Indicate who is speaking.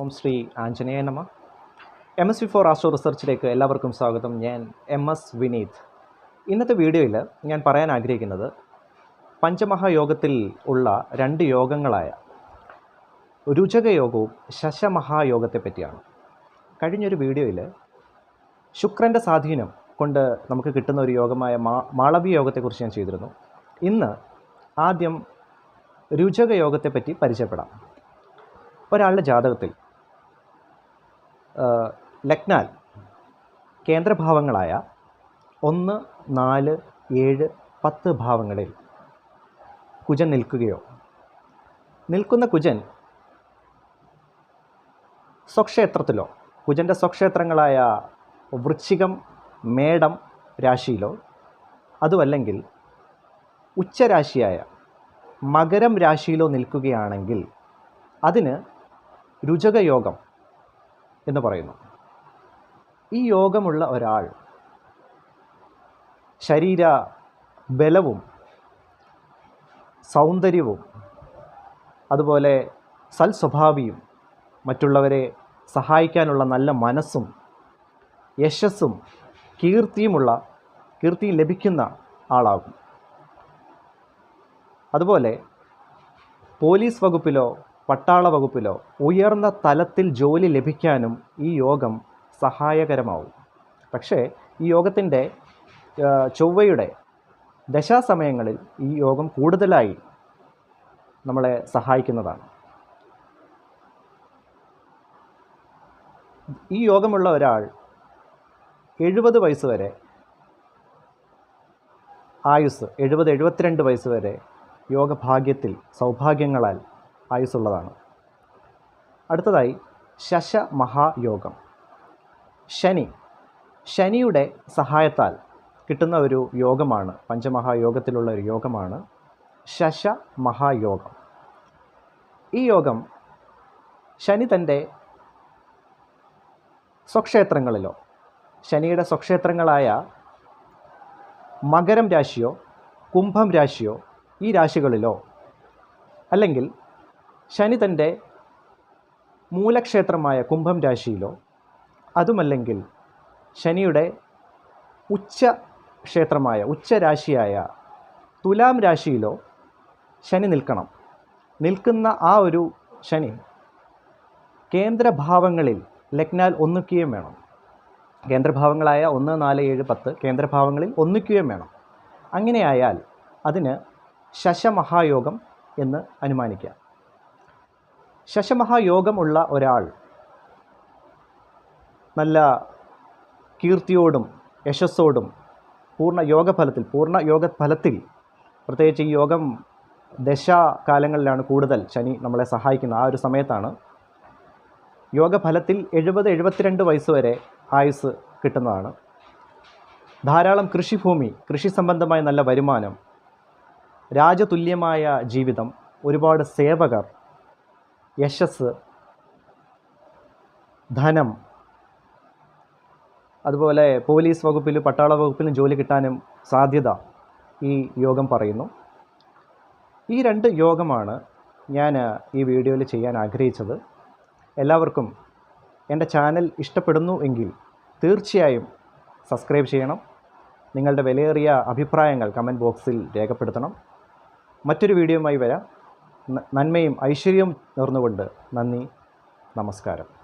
Speaker 1: ഓം ശ്രീ ആഞ്ജനേയ നമ. M S V for astro റിസർച്ചിലേക്ക് എല്ലാവർക്കും സ്വാഗതം. ഞാൻ എം എസ് വിനീത്. ഇന്നത്തെ വീഡിയോയിൽ ഞാൻ പറയാൻ ആഗ്രഹിക്കുന്നത് പഞ്ചമഹായോഗത്തിൽ ഉള്ള രണ്ട് യോഗങ്ങളായ രുചകയോഗവും ശശമഹായോഗത്തെ പറ്റിയാണ് കഴിഞ്ഞൊരു വീഡിയോയിൽ ശുക്രന്റെ സ്വാധീനം കൊണ്ട് നമുക്ക് കിട്ടുന്ന ഒരു യോഗമായ മാ മാളവി യോഗത്തെക്കുറിച്ച് ഞാൻ ചെയ്തിരുന്നു. ഇന്ന് ആദ്യം രുചകയോഗത്തെപ്പറ്റി പരിചയപ്പെടാം. ഒരാളുടെ ജാതകത്തിൽ ആ, ലഗ്നാൽ കേന്ദ്രഭാവങ്ങളായ ഒന്ന് നാല് ഏഴ് പത്ത് ഭാവങ്ങളിൽ കുജൻ നിൽക്കുകയോ? നിൽക്കുന്ന കുജൻ സ്വക്ഷേത്രത്തിലോ കുജന്റെ സ്വക്ഷേത്രങ്ങളായ വൃശ്ചികം മേടം രാശിയിലോ അതുമല്ലെങ്കിൽ ഉച്ചരാശിയായ മകരം രാശിയിലോ നിൽക്കുകയാണെങ്കിൽ അതിന് രുചകയോഗം എന്ന് പറയുന്നു. ഈ യോഗമുള്ള ഒരാൾ ശരീര ബലവും സൗന്ദര്യവും അതുപോലെ സൽസ്വഭാവിയും മറ്റുള്ളവരെ സഹായിക്കാനുള്ള നല്ല മനസ്സും യശസ്സും കീർത്തിയുമുള്ള കീർത്തി ലഭിക്കുന്ന ആളാകും. അതുപോലെ പോലീസ് വകുപ്പിലോ പട്ടാള വകുപ്പിലോ ഉയർന്ന തലത്തിൽ ജോലി ലഭിക്കാനും ഈ യോഗം സഹായകരമാവും. പക്ഷേ ഈ യോഗത്തിന്റെ ചൊവ്വയുടെ ദശാസമയങ്ങളിൽ ഈ യോഗം കൂടുതലായി നമ്മളെ സഹായിക്കുന്നതാണ്. ഈ യോഗമുള്ള ഒരാൾ എഴുപത് വയസ്സ് വരെ ആയുസ് എഴുപത് എഴുപത്തിരണ്ട് വയസ്സ് വരെ യോഗഭാഗ്യത്തിൽ സൗഭാഗ്യങ്ങളാൽ ആയുസ്സുള്ളതാണ്. അടുത്തതായി ശശ മഹായോഗം ശനി. ശനിയുടെ സഹായത്താൽ കിട്ടുന്ന ഒരു യോഗമാണ് പഞ്ചമഹായോഗത്തിലുള്ള ഒരു യോഗമാണ് ശശ മഹായോഗം ഈ യോഗം ശനി തന്റെ സ്വക്ഷേത്രങ്ങളിലോ ശനിയുടെ സ്വക്ഷേത്രങ്ങളായ മകരം രാശിയോ കുംഭം രാശിയോ ഈ രാശികളിലോ അല്ലെങ്കിൽ ശനി തന്റെ മൂലക്ഷേത്രമായ കുംഭം രാശിയിലോ അതുമല്ലെങ്കിൽ ശനിയുടെ ഉച്ച ക്ഷേത്രമായ ഉച്ചരാശിയായ തുലാം രാശിയിലോ ശനി നിൽക്കണം. നിൽക്കുന്ന ആ ഒരു ശനി കേന്ദ്രഭാവങ്ങളിൽ ലഗ്നാൽ ഒന്നിക്കുകയും വേണം. കേന്ദ്രഭാവങ്ങളായ ഒന്ന് നാല് ഏഴ് പത്ത് കേന്ദ്രഭാവങ്ങളിൽ ഒന്നിക്കുകയും വേണം. അങ്ങനെയായാൽ അതിന് ശശമഹായോഗം എന്ന് അനുമാനിക്കാം. ശശമഹായോഗം ഉള്ള ഒരാൾ നല്ല കീർത്തിയോടും യശസ്സോടും പൂർണ യോഗഫലത്തിൽ പൂർണ യോഗഫലത്തിൽ പ്രത്യേകിച്ച് ഈ യോഗം ദശാകാലങ്ങളിലാണ് കൂടുതൽ ശനി നമ്മളെ സഹായിക്കുന്നത്. ആ ഒരു സമയത്താണ് യോഗഫലത്തിൽ എഴുപത് എഴുപത്തിരണ്ട് വയസ്സ് വരെ ആയുസ് കിട്ടുന്നതാണ്. ധാരാളം കൃഷിഭൂമി കൃഷി സംബന്ധമായ നല്ല വരുമാനം രാജതുല്യമായ ജീവിതം ഒരുപാട് സേവകർ യശസ് ധനം അതുപോലെ പോലീസ് വകുപ്പിലും പട്ടാള വകുപ്പിലും ജോലി കിട്ടാനും സാധ്യത ഈ യോഗം പറയുന്നു. ഈ രണ്ട് യോഗമാണ് ഞാൻ ഈ വീഡിയോയിൽ ചെയ്യാൻ ആഗ്രഹിച്ചത്. എല്ലാവർക്കും എന്റെ ചാനൽ ഇഷ്ടപ്പെടുന്നു എങ്കിൽ തീർച്ചയായും സബ്സ്ക്രൈബ് ചെയ്യണം. നിങ്ങളുടെ വിലയേറിയ അഭിപ്രായങ്ങൾ കമന്റ് ബോക്സിൽ രേഖപ്പെടുത്തണം. മറ്റൊരു വീഡിയോയുമായി വരാം. നന്മയും ഐശ്വര്യവും നേർന്നുകൊണ്ട് നന്ദി നമസ്കാരം.